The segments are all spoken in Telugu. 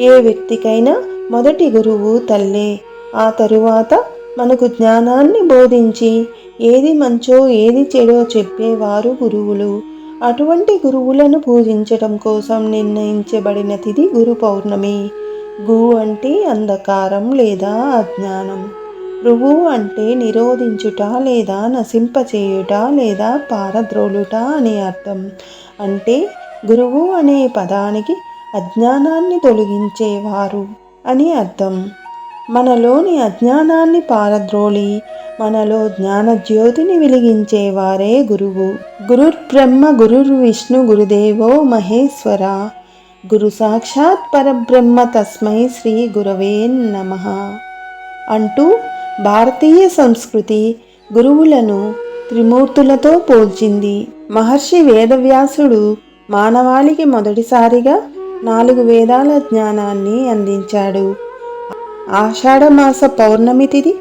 ఏ వ్యక్తికైనా మొదటి గురువు తల్లే. ఆ తరువాత మనకు జ్ఞానాన్ని బోధించి ఏది మంచో ఏది చెడో చెప్పేవారు గురువులు. అటువంటి గురువులను పూజించడం కోసం నిర్ణయించబడిన తిది గురు పౌర్ణమి. గు అంటే అంధకారం లేదా అజ్ఞానం. రువు అంటే నిరోధించుట లేదా నశింపచేయుట లేదా పారద్రోలుట అనే అర్థం. అంటే గురువు అనే పదానికి అజ్ఞానాన్ని తొలగించేవారు అని అర్థం. మనలోని అజ్ఞానాన్ని పారద్రోలి మనలో జ్ఞాన జ్యోతిని వెలిగించేవారే గురువు. గురుర్ బ్రహ్మ గురుర్ విష్ణు గురుదేవో మహేశ్వర. గురు సాక్షాత్ పరబ్రహ్మ తస్మై శ్రీ గురవే నమ. అంటూ భారతీయ సంస్కృతి గురువులను త్రిమూర్తులతో పోల్చింది. మహర్షి వేదవ్యాసుడు మానవాళికి మొదటిసారిగా నాలుగు వేదాల జ్ఞానాన్ని అందించాడు. ఆషాఢమాస పౌర్ణమి తిది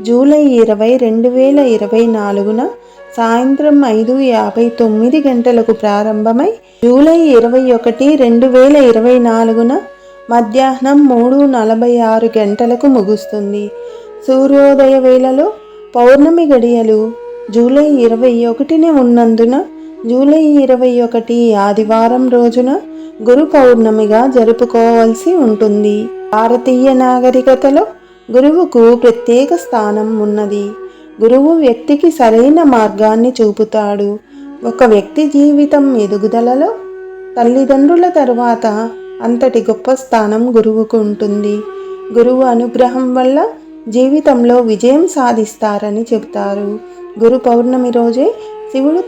జూలై ఇరవై రెండు వేల ఇరవై నాలుగున సాయంత్రం ఐదు యాభై తొమ్మిది గంటలకు ప్రారంభమై జూలై ఇరవై ఒకటి రెండు వేల ఇరవై నాలుగున మధ్యాహ్నం మూడు నలభై ఆరు గంటలకు ముగుస్తుంది. సూర్యోదయ వేళలో పౌర్ణమి గడియలు జూలై ఇరవై ఒకటిన ఉన్నందున జూలై ఇరవై ఒకటి ఆదివారం రోజున గురు పౌర్ణమిగా జరుపుకోవాల్సి ఉంటుంది. భారతీయ నాగరికతలో గురువుకు ప్రత్యేక స్థానం ఉన్నది. గురువు వ్యక్తికి సరైన మార్గాన్ని చూపుతాడు. ఒక వ్యక్తి జీవితం ఎదుగుదలలో తల్లిదండ్రుల తర్వాత అంతటి గొప్ప స్థానం గురువుకు ఉంటుంది. గురువు అనుగ్రహం వల్ల జీవితంలో విజయం సాధిస్తారని చెబుతారు. గురు పౌర్ణమి రోజే శివుడు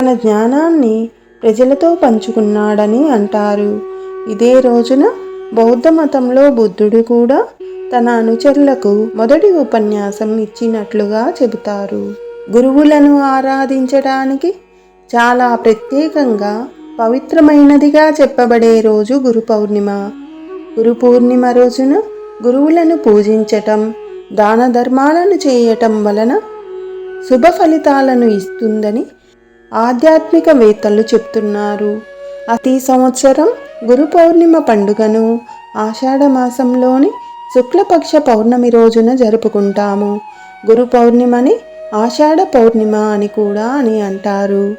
తన జ్ఞానాన్ని ప్రజలతో పంచుకున్నాడని అంటారు. ఇదే రోజున బౌద్ధ మతంలో బుద్ధుడు కూడా తన అనుచరులకు మొదటి ఉపన్యాసం ఇచ్చినట్లుగా చెబుతారు. గురువులను ఆరాధించడానికి చాలా ప్రత్యేకంగా పవిత్రమైనదిగా చెప్పబడే రోజు గురు పౌర్ణిమ. గురు పూర్ణిమ రోజున గురువులను పూజించటం దాన ధర్మాలను చేయటం వలన శుభ ఫలితాలను ఇస్తుందని ఆధ్యాత్మికవేత్తలు చెప్తున్నారు. అతి సంవత్సరం గురు పౌర్ణిమ పండుగను ఆషాఢ మాసంలోని శుక్లపక్ష పౌర్ణమి రోజున జరుపుకుంటాము. గురు పౌర్ణిమని ఆషాఢ పౌర్ణిమ అని కూడా అని అంటారు.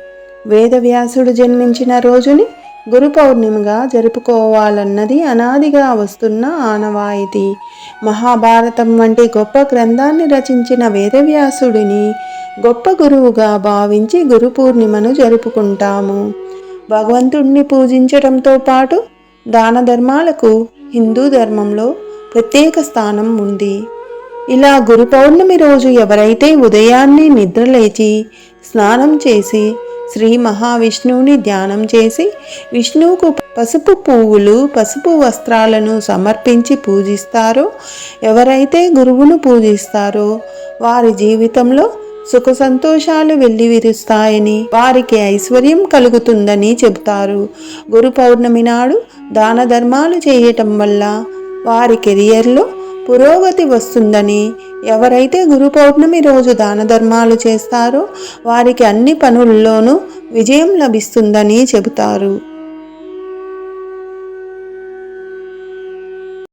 వేదవ్యాసుడు జన్మించిన రోజుని గురు పౌర్ణిమగా జరుపుకోవాలన్నది అనాదిగా వస్తున్న ఆనవాయితీ. మహాభారతం వంటి గొప్ప గ్రంథాన్ని రచించిన వేదవ్యాసుడిని గొప్ప గురువుగా భావించి గురు పూర్ణిమను జరుపుకుంటాము. భగవంతుణ్ణి పూజించడంతో పాటు దాన ధర్మాలకు హిందూ ధర్మంలో ప్రత్యేక స్థానం ఉంది. ఇలా గురు పౌర్ణమి రోజు ఎవరైతే ఉదయాన్నే నిద్రలేచి స్నానం చేసి శ్రీ మహావిష్ణువుని ధ్యానం చేసి విష్ణువుకు పసుపు పువ్వులు పసుపు వస్త్రాలను సమర్పించి పూజిస్తారో ఎవరైతే గురువును పూజిస్తారో వారి జీవితంలో సుఖ సంతోషాలు విరుస్తాయని వారికి ఐశ్వర్యం కలుగుతుందని చెబుతారు. గురు పౌర్ణమి నాడు దాన ధర్మాలు చేయటం వల్ల వారి కెరియర్లో పురోగతి వస్తుందని ఎవరైతే గురు పౌర్ణమి రోజు దాన ధర్మాలు చేస్తారో వారికి అన్ని పనుల్లోనూ విజయం లభిస్తుందని చెబుతారు.